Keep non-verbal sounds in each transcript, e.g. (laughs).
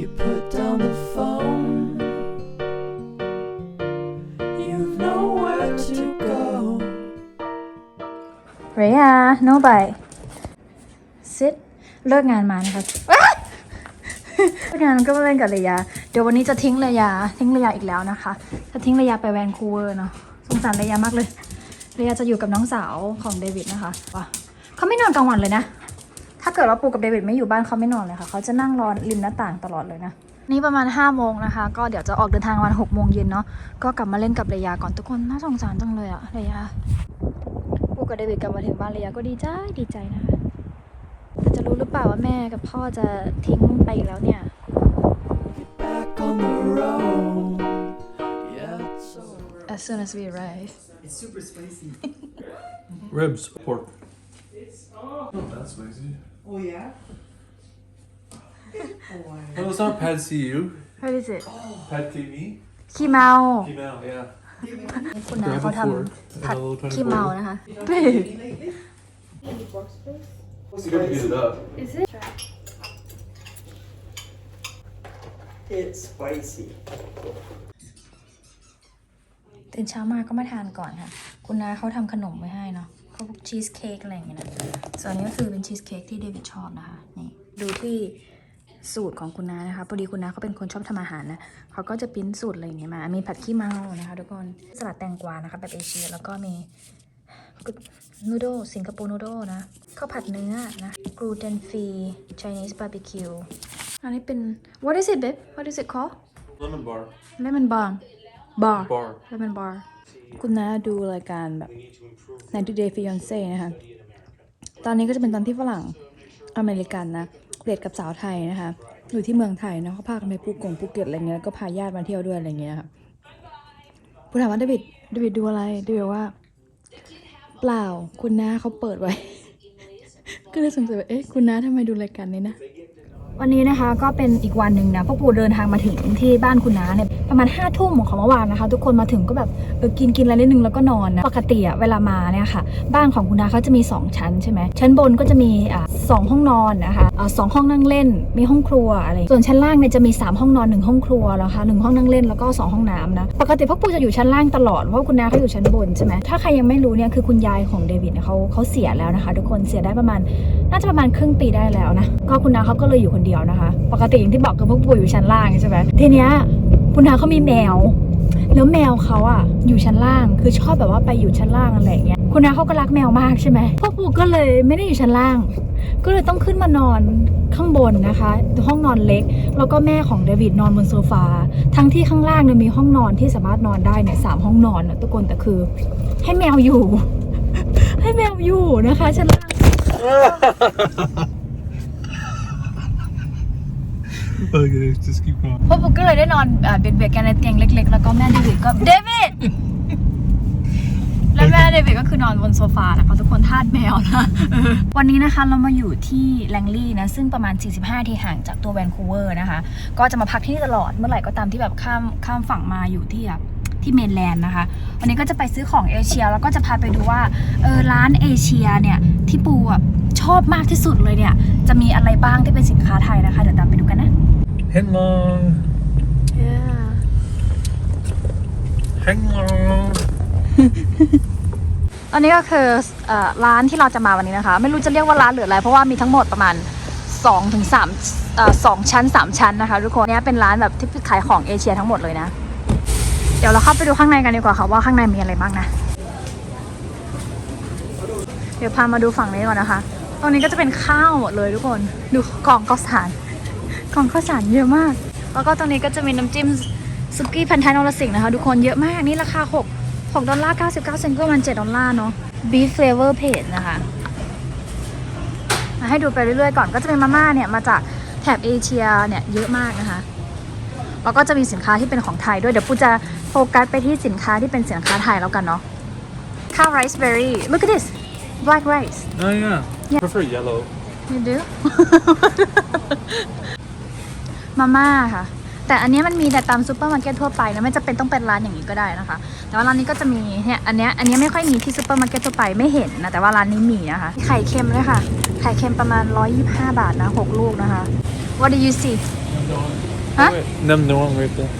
You put down the phone. You've nowhere to go. เรียโนบายซิดเลิกงานมานะคะว้ายเลิกงานก็มาเล่นกับเรียเดี๋ยววันนี้จะทิ้งเรียทิ้งเรียอีกแล้วนะคะ จะทิ้งเรียไปแวนคูเวอร์เนาะ สงสารเรียมากเลยเรียจะอยู่กับน้องสาวของเดวิดนะคะว้าเขาไม่นอนกลางวันเลยนะ ถ้าเกิดว่าปูกับเดวิดไม่อยู่บ้านเขาไม่นอนเลยค่ะ เขาจะนั่งรอริมหน้าต่างตลอดเลยนะ นี่ประมาณ5้าโมงนะคะ ก็เดี๋ยวจะออกเดินทางวันหกโมงเย็นเนาะ ก็กลับมาเล่นกับเรยาก่อนทุกคน น่าสงสารจังเลยอะเรยา ปูกับเดวิดกลับมาถึงบ้านเรยาก็ดีใจดีใจนะคะแต่จะรู้หรือเปล่าว่าแม่กับพ่อจะทิ้งไปอีกแล้วเนี่ย Back on the road. Yeah, it's so as soon as we arrive It's super spicy. Ribs, pork. Not that spicy. Oh yeah. oh wow. No, it's not pad see you. what is it Pad k me. ขี้เมา Came out, yeah. คุณน้า Grab เขา a ท fork ำผัด and a little tiny ขี้เมา bowl. นะคะ You gotta heat it up. It's spicy. ตื่นเช้ามาก็มาทานก่อนค่ะ คุณน้าเขาทำขนมไว้ให้เนาะพ วกชีสเค้กอะไรอย่างเงี้ยนะ ส่วนนี้ก็คือเป็นชีสเค้กที่เดวิดชอบนะคะ นี่ ดูที่สูตรของคุณน้านะคะ พอดีคุณน้าเขาเป็นคนชอบทำอาหารนะ เขาก็จะปริ้นสูตรอะไรอย่างเงี้ยมา มีผัดขี้เมานะคะทุกคน สลัดแตงกวานะคะแบบเอเชีย แล้วก็มีนูโดสิงคโปร์นูโดนะข้าวผัดเนื้อนะกลูเตนฟรี Chinese barbecue อันนี้เป็น what is it babe what is it called Lemon bar. lemon bar bar Bar. lemon bar คุณน้าดูรายการแบบ90 Day Fiance นะคะ ตอนนี้ก็จะเป็นตอนที่ฝรั่งอเมริกันนะเดทกับสาวไทยนะคะ อยู่ที่เมืองไทยเนาะเขาพากันไปภูกงภูเก็ตอะไรเงี้ยแล้วก็พาญาติมาเที่ยวด้วยอะไรเงี้ยค่ะผู้ถามว่าเดวิดเดวิดดูอะไรเดวิดว่า เปล่าคุณน้าเขาเปิดไว้ ก็เลยสงสัยว่าเอ๊ะคุณน้าทำไมดูรายการนี้นะวันนี้นะคะก็เป็นอีกวันหนึ่งนะพ่อปู่เดินทางมาถึงที่บ้านคุณน้าเนี่ย ประมาณห้าทุ่มของเมื่อวานนะคะ ทุกคนมาถึงก็แบบเออกินกินอะไรนิดนึงแล้วก็นอนนะปกติอะเวลามาเนี่ยค่ะ บ้านของคุณนาเขาจะมี 2 ชั้นใช่ไหมชั้นบนก็จะมีอ่าสองห้องนอนนะคะอ่าสองห้องนั่งเล่น มีห้องครัวอะไรส่วนชั้นล่างเนี่ยจะมี 3 ห้องนอนหนึ่งห้องครัวแล้วค่ะหนึ่งห้องนั่งเล่นแล้วก็สองห้องน้ำนะปกติพ่อปู่จะอยู่ชั้นล่างตลอดเพราะคุณนาเขาอยู่ชั้นบนใช่ไหมถ้าใครยังไม่รู้เนี่ยคือคุณยายของเดวิดเนี่ยเขาเขาเสียแล้วนะคะ ทุกคนเสียได้ประมาณน่าจะประมาณครึ่งปีได้แล้วนะก็คุณนาเขาก็เลยอยู่คนเดียวนะคะ ปกติอย่างที่บอกคือพวกปู่อยู่ชั้นล่างใช่ไหมทีเนี้ย คุณนาเขามีแมว แล้วแมวเขาอะอยู่ชั้นล่าง คือชอบแบบว่าไปอยู่ชั้นล่างอะไรอย่างเงี้ย คุณนาเขาก็รักแมวมากใช่ไหมพวกปู่ก็เลยไม่ได้อยู่ชั้นล่าง ก็เลยต้องขึ้นมานอนข้างบนนะคะ ห้องนอนเล็ก แล้วก็แม่ของเดวิดนอนบนโซฟา ทั้งที่ข้างล่างเนี่ยมีห้องนอนที่สามารถนอนได้เนี่ยสามห้องนอนนะทุกคน แต่คือ ให้แมวอยู่ ให้แมวอยู่นะคะชั้นล่าง Okay, just keep going. พวกผมก็เลยได้นอนเอ่อเบียดๆกันในเตียงเล็ก ๆ แล้วก็แม่เดวิดก็เดวิดแล้วแม่เดวิดก็คือนอนบนโซฟานะคะทุกคนทาสแมวนะเออวันนี้นะคะเรามาอยู่ที่แลงลี่นะ ซึ่งประมาณ 45 ที่ห่างจากตัวแวนคูเวอร์นะคะ ก็จะมาพักที่นี่ตลอดเมื่อไหร่ก็ตามที่แบบข้ามข้ามฝั่งมาอยู่ที่แบบ ที่เมนแลนด์นะคะ วันนี้ก็จะไปซื้อของเอเชีย แล้วก็จะพาไปดูว่าเออร้านเอเชียเนี่ยที่ปูอะชอบมากที่สุดเลยเนี่ยจะมีอะไรบ้างที่เป็นสินค้าไทยนะคะเดี๋ยวตามไปดูกันนะ Hang long. Hang long. อันนี้ก็คือเออร้านที่เราจะมาวันนี้นะคะ ไม่รู้จะเรียกว่าร้านหรืออะไร เพราะว่ามีทั้งหมดประมาณ2ถึง3เอ่อสองชั้น 3 ชั้นนะคะทุกคนเนี้ยเป็นร้านแบบที่ขายของเอเชียทั้งหมดเลยนะ เดี๋ยวเราเข้าไปดูข้างในกันดีกว่าค่ะว่าข้างในมีอะไรบ้างนะ เดี๋ยวพามาดูฝั่งนี้ก่อนนะคะ ตรงนี้ก็จะเป็นข้าวหมดเลยทุกคน ดูกล่องข้าวสาร กล่องข้าวสารเยอะมาก แล้วก็ตรงนี้ก็จะมีน้ำจิ้มซุกี้พันท้ายนรสิงห์นะคะทุกคนเยอะมากนี่ราคา 6 6 ดอลลาร์ 99 เซนต์ก็ประมาณ 7 ดอลลาร์เนาะ beef flavor page นะคะมาให้ดูไปเรื่อยๆก่อนก็จะเป็นมาม่าเนี่ยมาจากแถบเอเชียเนี่ยเยอะมากนะคะ แล้วก็จะมีสินค้าที่เป็นของไทยด้วย เดี๋ยวปูจะโฟกัสไปที่สินค้าที่เป็นสินค้าไทยแล้วกันเนาะข้าวไรซ์เบอร์รี่ look at this black rice Oh yeah. Yeah. Prefer yellow. you do มาม่าค่ะ แต่อันเนี้ยมันมีแต่ตามซูเปอร์มาร์เก็ตทั่วไปนะไม่จะเป็นต้องเป็นร้านอย่างนี้ก็ได้นะคะ แต่ว่าร้านนี้ก็จะมีเนี่ยอันเนี้ยอันเนี้ยไม่ค่อยมีที่ซูเปอร์มาร์เก็ตทั่วไปไม่เห็นนะแต่ว่าร้านนี้มีนะคะไข่เค็มเลยค่ะไข่เค็มประมาณ 125 บาทนะ 6 ลูกนะคะ What do you see Huh? Nam Nuang right there.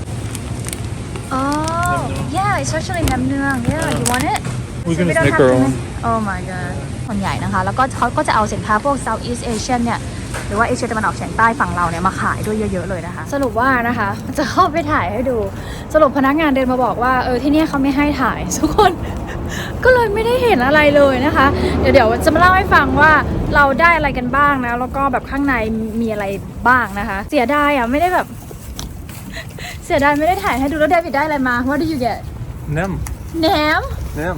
Oh yeah it's actually น้ำเนือง yeah you want it We So can we just don't make have our to own. make- Oh my god คนใหญ่นะคะ แล้วก็เขาก็จะเอาสินค้าพวก Southeast Asian เนี่ย หรือว่าเอเชียตะวันออกเฉียงใต้ฝั่งเราเนี่ยมาขายด้วยเยอะ ๆ เลยนะคะ สรุปว่านะคะ จะเข้าไปถ่ายให้ดู สรุปพนักงานเดินมาบอกว่า เออ ที่เนี่ยเขาไม่ให้ถ่าย ทุกคน ก็เลยไม่ได้เห็นอะไรเลยนะคะ เดี๋ยวเดี๋ยวจะมาเล่าให้ฟังว่าเราได้อะไรกันบ้างนะ แล้วก็แบบข้างในมีอะไรบ้างนะคะ เสียดายอะ ไม่ได้แบบเสียดายไม่ได้ถ่ายให้ดูแล้วเดวิดได้อะไรมา What did you get Nem. แหนม Nem.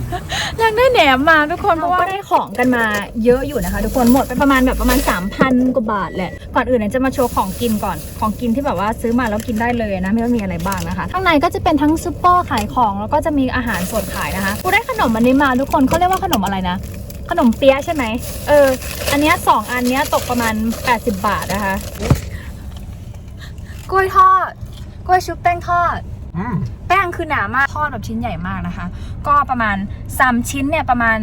ยังได้แหนมมาทุกคนเพราะว่าได้ของกันมาเยอะอยู่นะคะ ทุกคนหมดไปประมาณแบบประมาณ 3,000 กว่าบาทแหละ ก่อนอื่นเนี่ยจะมาโชว์ของกินก่อนของกินที่แบบว่าซื้อมาแล้วกินได้เลยนะ ไม่ว่ามีอะไรบ้างนะคะข้างในก็จะเป็นทั้งซุปเปอร์ขายของแล้วก็จะมีอาหารสดขายนะคะกูได้ขนมอันนี้มาทุกคนเขาเรียกว่าขนมอะไรนะขนมเปี๊ยะใช่ไหมเออ อันเนี้ยสองอันเนี้ยตกประมาณ 80 บาทนะคะกล้วยทอดกล้ วยชุบแป้งทอด Mm. แป้งคือหนามากทอดแบบชิ้นใหญ่มากนะคะ ก็ประมาณ3ชิ้นเนี่ยประมาณ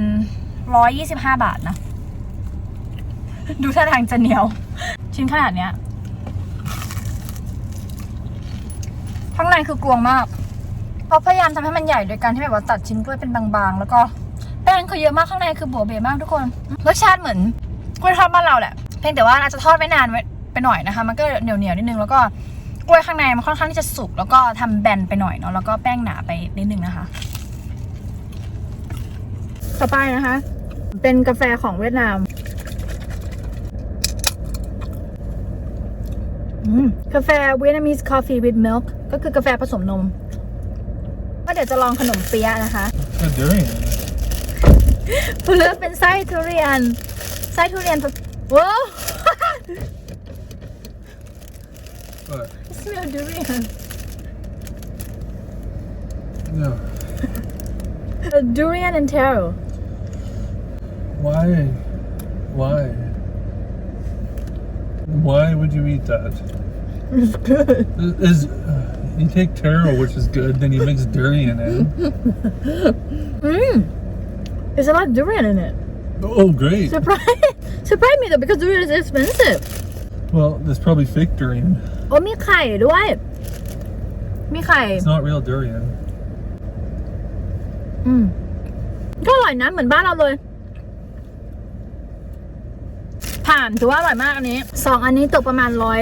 125บาทนะ ดูท่าทางจะเหนียว ชิ้นขนาดเนี้ยข้างในคือกลวงมากเพราะพยายามทำให้มันใหญ่โดยการที่แบบว่าตัดชิ้นกล้วยเป็นบางๆ แล้วก็แป้งเขาเยอะมากข้างในคือโบเบมากทุกคนรสชาติเหมือนกล้วยทอดบ้านเราแหละเพียงแต่ว่าอาจจะทอดไม่นานไว้ไปหน่อยนะคะ มันก็เหนียวๆนิดนึงแล้วก็ กล้วยข้างในมันค่อนข้างที่จะสุกแล้วก็ทำแบนไปหน่อยเนาะแล้วก็แป้งหนาไปนิดนึงนะคะ ต่อไปนะคะ เป็นกาแฟของเวียดนามอืมกาแฟ Vietnamese coffee with milk ก็คือกาแฟผสมนม ก็เดี๋ยวจะลองขนมเปี๊ยะนะคะ A durian. ผู้เลือกเป็นไส้ทุเรียน ไส้ทุเรียนแบบว้าว What? Smell durian No. (laughs) durian and taro Why? Why? Why would you eat that? it's good Is uh, you take taro, which is good, then you mix durian in. (laughs) mm. there's a lot of durian in it Oh, great. surprise (laughs) surprise me though because durian is expensive Well, there's probably fake durian. โอ้มีไข่ด้วย มีไข่ It's not real durian. อืมก็อร่อยนะ เหมือนบ้านเราเลย ผ่านถือว่าอร่อยมากอันนี้สองอันนี้ตกประมาณร้อย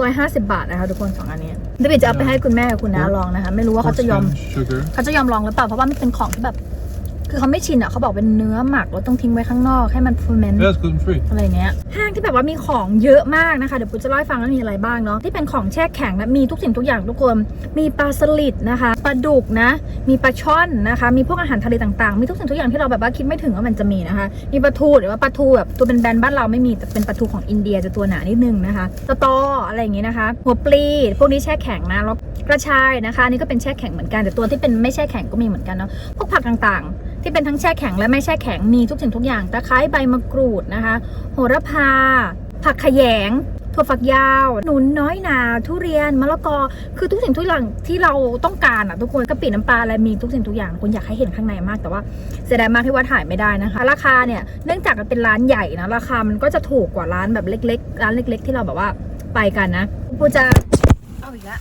ร้อยห้าสิบาทนะคะทุกคนสองอันนี้เดวิดจะเอาไปให้คุณแม่กับคุณน้าลองนะคะ ไม่รู้ว่าเขาจะยอม Porcelain sugar. เขาจะยอมลองหรือเปล่าเพราะว่ามันเป็นของที่แบบ คือเขาไม่ชินอะเขาบอกเป็นเนื้อหมักแล้วต้องทิ้งไว้ข้างนอกให้มันฟูเมน Yeah, it's gluten free. อะไรเงี้ยห้างที่แบบว่ามีของเยอะมากนะคะ เดี๋ยวปุ๊จะเล่าให้ฟังว่ามีอะไรบ้างเนาะที่เป็นของแช่แข็งนะมีทุกสิ่งทุกอย่างทุกคนมีปลาสลิดนะคะปลาดุกนะ มีปลาช่อนนะคะ มีพวกอาหารทะเลต่างๆ มีทุกสิ่งทุกอย่างที่เราแบบว่าคิดไม่ถึงว่ามันจะมีนะคะ มีปลาทูหรือว่าปลาทูแบบตัวเป็นแบนๆบ้านเราไม่มีแต่เป็นปลาทูของอินเดียจะตัวหนานิดนึงนะคะสตออะไรอย่างงี้นะคะหัวปลีพวกนี้แช่แข็งนะแล้ว กระชายนะคะอันนี่ก็เป็นแช่แข็งเหมือนกันแต่ตัวที่เป็นไม่แช่แข็งก็มีเหมือนกันเนาะพวกผักต่างๆ ที่เป็นทั้งแช่แข็งและไม่แช่แข็งมีทุกสิ่งทุกอย่างตะไคร้ใบมะกรูดนะคะ โหระพา ผักขยงถั่วฝักยาว หนุนน้อยนา ทุเรียน มะละกอ คือทุกสิ่งทุกอย่างที่เราต้องการอะทุกคนกะปิน้ำปลาอะไรมีทุกสิ่งทุกอย่างคุณอยากให้เห็นข้างในมากแต่ว่าเสียดายมากที่ว่าถ่ายไม่ได้นะคะ ราคาเนี่ยเนื่องจากมันเป็นร้านใหญ่นะราคามันก็จะถูกกว่าร้านแบบเล็ก ๆ ร้านเล็ก ๆ ที่เราแบบว่าไปกันนะปูจะ เอาอีกละ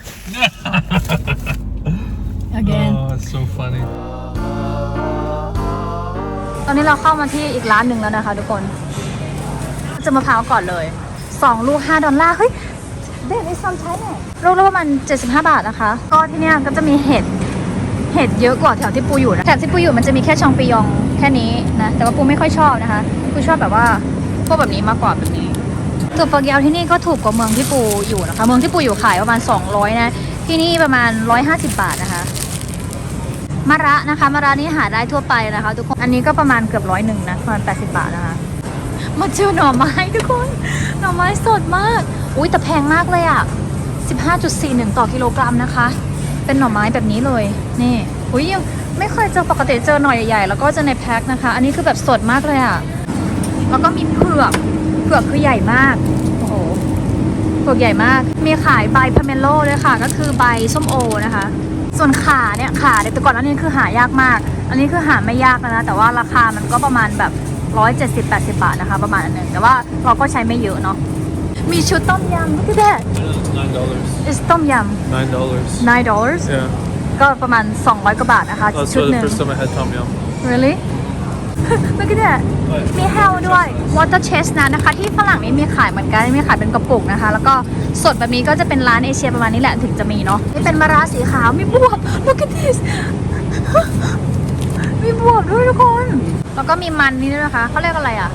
again Oh, it's so funny. ตอนนี้เราเข้ามาที่อีกร้านหนึ่งแล้วนะคะทุกคน จะมะพร้าวก่อนเลย 2 ลูก 5 ดอลลาร์ เฮ้ยเด็ดไอ้ซัมใช้เนี่ยลูกละประมาณ75 บาทนะคะ ก็ที่เนี่ยก็จะมีเห็ด เห็ดเยอะกว่าแถวที่ปูอยู่นะ แถวที่ปูอยู่มันจะมีแค่ชองปียองแค่นี้นะ แต่ว่าปูไม่ค่อยชอบนะคะ ปูชอบแบบว่าพวกแบบนี้มากกว่าแบบนี้ ถั่วฝักยาวที่นี่ก็ถูกกว่าเมืองที่ปูอยู่นะคะ เมืองที่ปูอยู่ขายประมาณ 200 นะ ที่นี่ประมาณ 150 บาทนะคะมะระนะคะมะระนี่หาได้ทั่วไปนะคะทุกคน อันนี้ก็ประมาณเกือบร้อยหนึ่งนะประมาณ 80 บาทนะคะ มาเจอหน่อไม้ทุกคน หน่อไม้สดมาก อุ้ยแต่แพงมากเลยอะ่ะ 15.41 ต่อกิโลกรัมนะคะ เป็นหน่อไม้แบบนี้เลย นี่ อุ้ยยังไม่เคยเจอปกติเจอหน่อยใหญ่ๆ แล้วก็จะในแพ็คนะคะ อันนี้คือแบบสดมากเลยอะ่ะ แล้วก็มีเผือก เผือกคือใหญ่มาก โอ้โหเผือกใหญ่มาก มีขายใบพาเมโลด้วยค่ะ ก็คือใบส้มโอนะคะ ส่วนขาเนี่ยขาเนี่ยแต่ก่อนอันนี้คือหายากมาก อันนี้คือหาไม่ยากแล้วนะ แต่ว่าราคามันก็ประมาณแบบ170 80บาทนะคะ ประมาณอันหนึงแต่ว่าเราก็ใช้ไม่เยอะเนาะ มีชุดต้มยำ look at that Nine dollars. it's ต้มย Nine dollars. ำ nine dollars Yeah. ก็ประมาณ 200กว่าบาทนะคะ That's ชุด why ห the นึ่ง first time I had tom yum. really look at that มีแฮลด้วย water chestnut นะคะ ที่ฝรั่งนี่มีขายเหมือนกันมีขายเป็นกระปุกนะคะ แล้วก็สดแบบนี้ก็จะเป็นร้านเอเชียประมาณนี้แหละถึงจะมีเนาะนี่เป็นมะระสีขาวมีบวบ look at this มีบวบด้วยทุกคน แล้วก็มีมันนี่ด้วยนะคะเขาเรียกอะไรอะ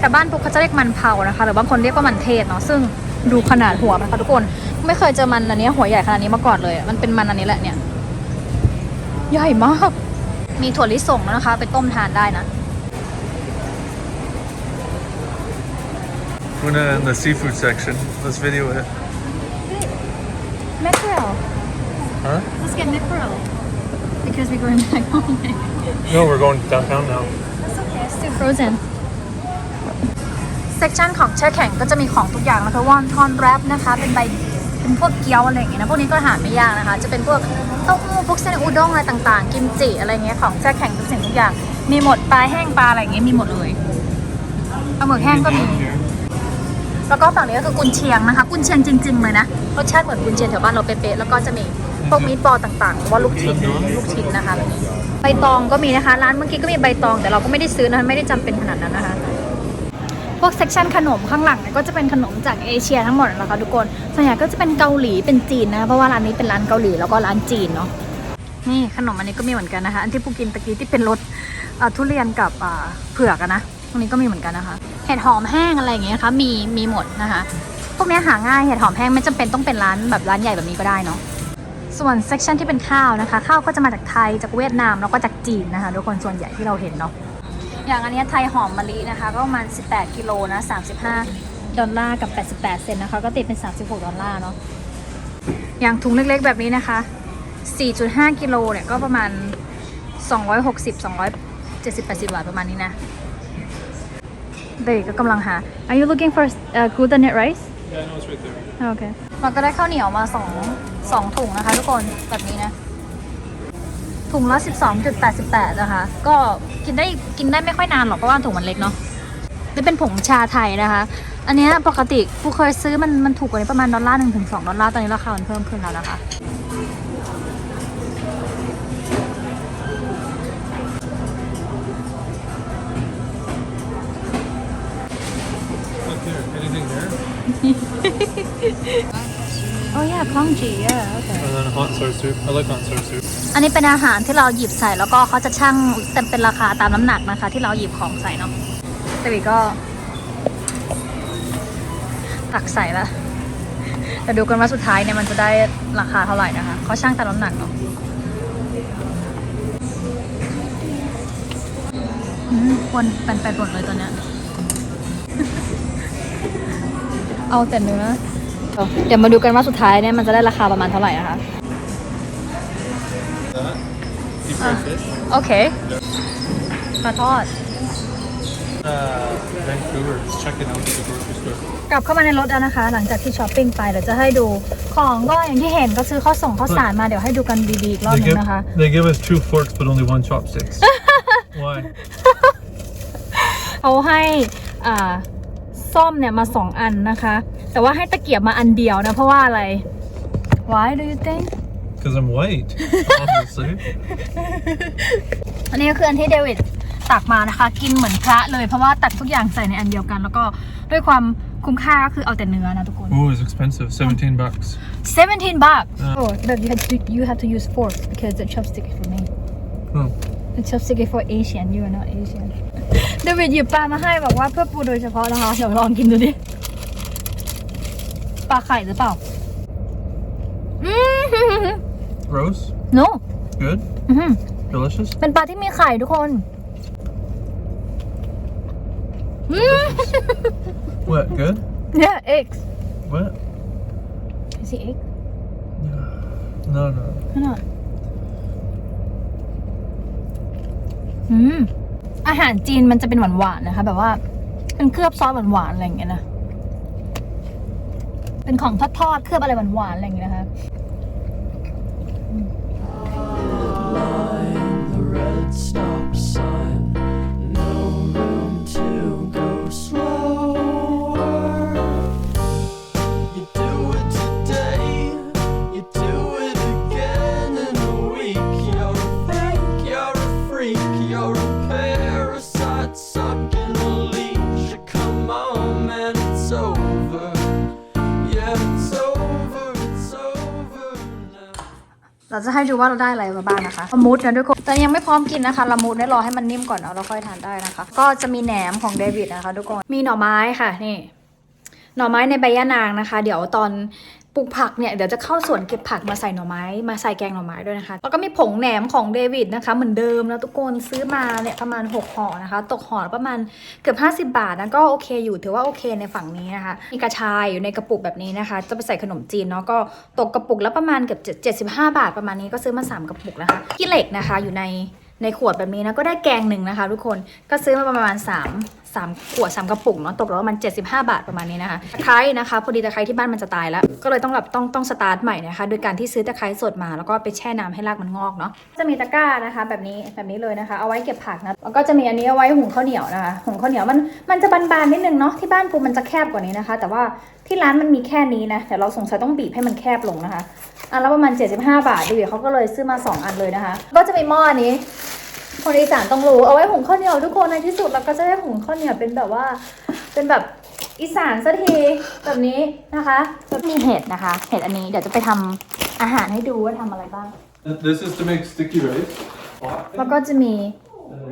แต่บ้านปุ๊กเขาจะเรียกมันเผานะคะ หรือบางคนเรียกว่ามันเทศเนาะซึ่งดูขนาดหัวมันค่ะทุกคนไม่เคยเจอมันอันนี้หัวใหญ่ขนาดนี้มาก่อนเลย มันเป็นมันอันนี้แหละเนี่ย ใหญ่มาก มีถั่วลิสงแล้วนะคะ ไปต้มทานได้นะ We're not in the seafood section. Let's video it. mackerel Huh? let's get mackerel because we're going back home No, we're going downtown now. That's okay, still frozen. เซกชันของแช่แข็งก็จะมีของทุกอย่างนะคะวอนทอนแรปนะคะ เป็นใบเป็นพวกเกี๊ยวอะไรอย่างเงี้ยนะพวกนี้ก็หาไม่ยากนะคะ จะเป็นพวกเต้าหู้พวกเส้นอุด้งอะไรต่างๆ กิมจิอะไรเงี้ยของแช่แข็งทุกสิ่งทุกอย่าง มีหมดปลาแห้งปลาอะไรอย่างเงี้ยมีหมดเลยปลาหมึกแห้งก็มี แล้วก็ฝั่งนี้ก็คือกุนเชียงนะคะ กุนเชียงจริง ๆ เลยนะรสชาติเหมือนกุนเชียงแถวบ้านเราเป๊ะๆแล้วก็จะมีพวกมีดบอลต่างๆหรือว่าลูกชิ้นลูกชิ้นนะคะแบบนี้ใบตองก็มีนะคะร้านเมื่อกี้ก็มีใบตอง แต่เราก็ไม่ได้ซื้อนะไม่ได้จำเป็นขนาดนั้นนะคะ พวกเซกชันขนมข้างหลังก็จะเป็นขนมจากเอเชียทั้งหมดนะคะทุกคนส่วนใหญ่ก็จะเป็นเกาหลีเป็นจีนนะเพราะว่าร้านนี้เป็นร้านเกาหลีแล้วก็ร้านจีนเนาะนี่ขนมอันนี้ก็มีเหมือนกันนะคะ อันที่ปูกินตะกี้ที่เป็นรสทุเรียนกับเผือกนะ ตรงนี้ก็มีเหมือนกันนะคะ เห็ดหอมแห้งอะไรอย่างเงี้ยนะคะมีมีหมดนะคะ พวกนี้หาง่ายเห็ดหอมแห้งไม่จำเป็นต้องเป็นร้านแบบร้านใหญ่แบบนี้ก็ได้เนาะส่วนเซกชันที่เป็นข้าวนะคะ ข้าวก็จะมาจากไทยจากเวียดนามแล้วก็จากจีนนะคะทุกคนส่วนใหญ่ที่เราเห็นเนาะอย่างอันนี้ไทยหอมมะลินะคะ ก็ประมาณ 18 กิโลนะ 35 ดอลลาร์กับ 88 เซนนะคะ ก็ติดเป็น 36 ดอลลาร์เนาะอย่างถุงเล็กๆแบบนี้นะคะ 4.5 กิโลเนี่ยก็ประมาณ 260 270 80บาทประมาณนี้นะ เด็กก็กำลังหา Are you looking for uh, glutinate rice Yeah, no, it's right there. โอเคเราก็ได้ข้าวเหนียวมาสองสองถุงนะคะทุกคนแบบนี้นะ ถุงละ 12.88 นะคะ ก็กินได้กินได้ไม่ค่อยนานหรอกเพราะว่าถุงมันเล็กเนาะนี่เป็นผงชาไทยนะคะ อันเนี้ยปกติกูเคยซื้อมันมันถูกกว่านี้ประมาณดอลลาร์หนึ่งถึงสองดอลลาร์ตอนนี้ราคามันเพิ่มขึ้นแล้วนะคะ โอ้ยคล่องจีอะโอเค And then hot sour soup. I like hot sour soup. อันนี้เป็นอาหารที่เราหยิบใส่แล้วก็เขาจะชั่งเต็มเป็นราคาตามน้ำหนักนะคะ ที่เราหยิบของใส่เนาะแต่วีก็ตักใส่ละแต่ดูกันว่าสุดท้ายเนี่ยมันจะได้ราคาเท่าไหร่นะคะเขาชั่งตามน้ำหนักเนาะอืมควรเป็นไปหมดเลยตอนเนี้ย เอาแต่เนื้อ เดี๋ยวมาดูกันว่าสุดท้ายเนี่ยมันจะได้ราคาประมาณเท่าไหร่นะคะ That. Deep fried fish. โอเคปลาทอด Uh, Vancouver. Let's check it out at the grocery store. กลับเข้ามาในรถแล้วนะคะ หลังจากที่ช้อปปิ้งไปเดี๋ยวจะให้ดูของก็อย่างที่เห็นก็ซื้อข้าวส่งข้าวสารมาเดี๋ยวให้ดูกันดีๆอีกรอบ They นึ give, งนะคะ they give us two forks but only one chopsticks. Why? เอาให้อ่า ซ่อมเนี่ยมาสองอันนะคะ แต่ว่าให้ตะเกียบมาอันเดียวนะ เพราะว่าอะไร Why do you think Because I'm white, obviously. อันนี้ก็คืออันที่เดวิดตักมานะคะ กินเหมือนพระเลยเพราะว่าตักทุกอย่างใส่ในอันเดียวกัน แล้วก็ด้วยความคุ้มค่าก็คือเอาแต่เนื้อนะทุกคน Oh, it's expensive. 17 bucks. 17 baht Yeah. oh but you have to you have to use fork because the chopstick is for me Oh. the chopstick is for Asian you are not Asian เดวิดหยิบปลามาให้บอกว่าเพื่อปูโดยเฉพาะนะคะ เดี๋ยวลองกินดูดิ ปลาไข่หรือเปล่า อืม Gross. no Good. อื้อหือ Delicious. เป็นปลาที่มีไข่ทุกคน อืม What? Good. yeah eggs What? is it egg No, no. ขนาดอืม อาหารจีนมันจะเป็นหวานๆนะคะ แบบว่าเป็นเคลือบซอสหวานๆอะไรอย่างเงี้ยนะ เป็นของทอดๆเคลือบอะไรหวานๆอะไรอย่างเงี้ยนะคะ เราจะให้ดูว่าเราได้อะไรมาบ้างนะคะละมุดนะทุกคนแต่ยังไม่พร้อมกินนะคะละมุดได้รอให้มันนิ่มก่อนเนาะเราค่อยทานได้นะคะ ก็จะมีแหนมของเดวิดนะคะ ทุกคนมีหน่อไม้ค่ะนี่หน่อไม้ในใบยะนางนะคะ เดี๋ยวตอน ปลูกผักเนี่ยเดี๋ยวจะเข้าสวนเก็บผักมาใส่หน่อไม้มาใส่แกงหน่อไม้ด้วยนะคะ แล้วก็มีผงแหนมของเดวิดนะคะเหมือนเดิมนะทุกคนซื้อมาเนี่ยประมาณ 6ห่อนะคะ ตกห่อละประมาณเกือบ 50 บาทนะก็โอเคอยู่ถือว่าโอเคในฝั่งนี้นะคะมีกระชายอยู่ในกระปุกแบบนี้นะคะ จะไปใส่ขนมจีนเนาะก็ตกกระปุกแล้วประมาณเกือบ75 บาทประมาณนี้ก็ซื้อมาสามกระปุกนะคะขี้เหล็กนะคะอยู่ใน ในขวดแบบนี้นะก็ได้แกงหนึ่งนะคะ ทุกคนก็ซื้อมาประมาณ 3 3 ขวด 3 กระปุกเนาะตกแล้วประมาณ75 บาทประมาณนี้นะคะตะไคร้นะคะพอดีตะไคร้ที่บ้านมันจะตายแล้ว ก็เลยต้องแบบต้องต้องสตาร์ทใหม่นะคะโดยการที่ซื้อตะไคร้สดมาแล้วก็ไปแช่น้ำให้รากมันงอกเนาะจะมีตะกร้านะคะ แบบนี้แบบนี้เลยนะคะ เอาไว้เก็บผักนะแล้วก็จะมีอันนี้เอาไว้หุงข้าวเหนียวนะคะหุงข้าวเหนียวมันมันจะบานๆนิดนึงเนาะที่บ้านปูมันจะแคบกว่านี้นะคะ แต่ว่าที่ร้านมันมีแค่นี้นะแต่เราสงสัยต้องบีบให้มันแคบลงนะคะ อันละประมาณ 75 บาทดิเขาก็เลยซื้อมาสองอันเลยนะคะ ก็จะมีหม้ออันนี้ คนอีสานต้องรู้เอาไว้หุงข้าวเหนียวทุกคนในที่สุดเราก็จะได้หุงข้าวเหนียวเป็นแบบว่า เป็นแบบอีสานสักทีแบบนี้นะคะแล้วมีเห็ดนะคะ เห็ดอันนี้เดี๋ยวจะไปทำอาหารให้ดูว่าทำอะไรบ้าง This is to make sticky rice. แล้วก็จะมี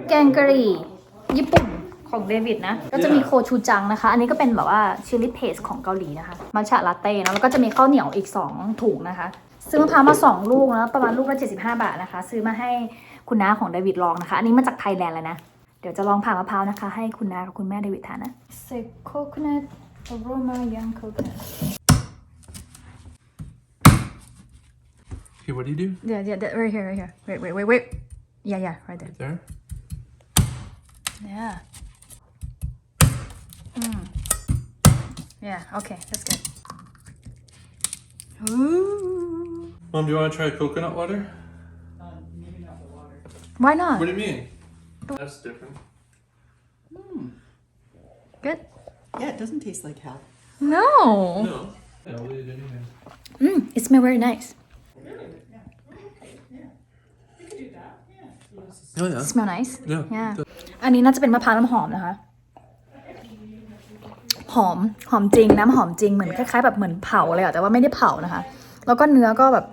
แกงกะหรี่ญี่ปุ่นของเดวิดนะ ก็จะมีโคชูจังนะคะ อันนี้ก็เป็นแบบว่าชิลลี่เพสของเกาหลีนะคะ มัชฉะลาเต้นะแล้วก็จะมีข้าวเหนียวอีก 2 ถุงนะคะ ซื้อมะพร้าวมา2ลูกนะประมาณลูกละ75 บาทนะคะ ซื้อมาให้คุณน้าของเดวิดลองนะคะ อันนี้มาจากไทยแลนด์เลยนะ เดี๋ยวจะลองผ่ามะพร้าวนะคะ ให้คุณน้ากับคุณแม่เดวิดทานนะ Say coconut aroma young coconut Okay, what do you do? yeah yeah that, right here right here wait wait wait wait yeah yeah right there There. Yeah. Mm. Yeah, okay, that's good. Ooh. Mom, do you want to try coconut water? Why not? What do you mean? That's different. Good. Yeah, it doesn't taste like hell. No. No. Yeah, I'll eat it anyway. Mm, it smells very nice. Oh yeah. Smell nice. Yeah. Yeah. อันนี้น่าจะเป็นมะพร้าวน้ำหอมนะคะ หอม หอมจริง น้ำหอมจริง เหมือนคล้ายๆแบบเหมือนเผาเลยอะแต่ว่าไม่ได้เผานะคะ แล้วก็เนื้อก็แบบ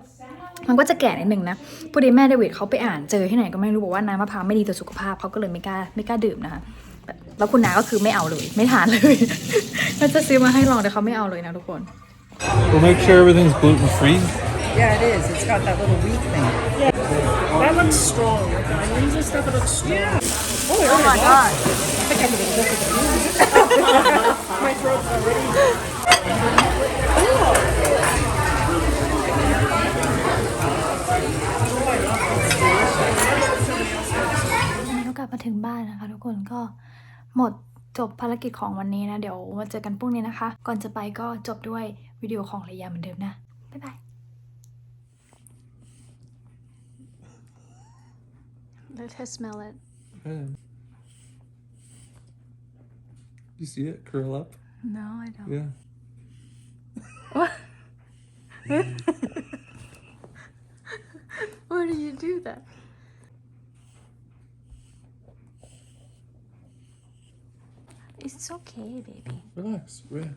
มันก็จะแก่นิดนึงนะพอดีแม่เดวิดเขาไปอ่านเจอที่ไหนก็ไม่รู้บอกว่าน้ำมะพร้าวไม่ดีต่อสุขภาพเขาก็เลยไม่กล้าไม่กล้าดื่มนะคะแบบแล้วคุณน้าก็คือไม่เอาเลย ไม่ทานเลยน่าจะซื้อมาให้ลองแต่เขาไม่เอาเลยนะทุกคน We'll make sure everything's gluten free. Yeah, it is. It's got that little wheat thing. That looks strong. Like the onions and stuff, it looks strong. Oh my god My throat's already. วันนี้ก็กลับมา ถึงบ้านนะคะ ทุกคนก็หมดจบภารกิจของวันนี้นะ เดี๋ยวมาเจอกันพรุ่งนี้นะคะ ก่อนจะไปก็จบด้วยวิดีโอของระยะเหมือนเดิมนะ บ๊ายบาย Let her smell it Yeah. You see it curl up? No I don't Yeah. Why do you do that It's okay, baby. Relax, relax.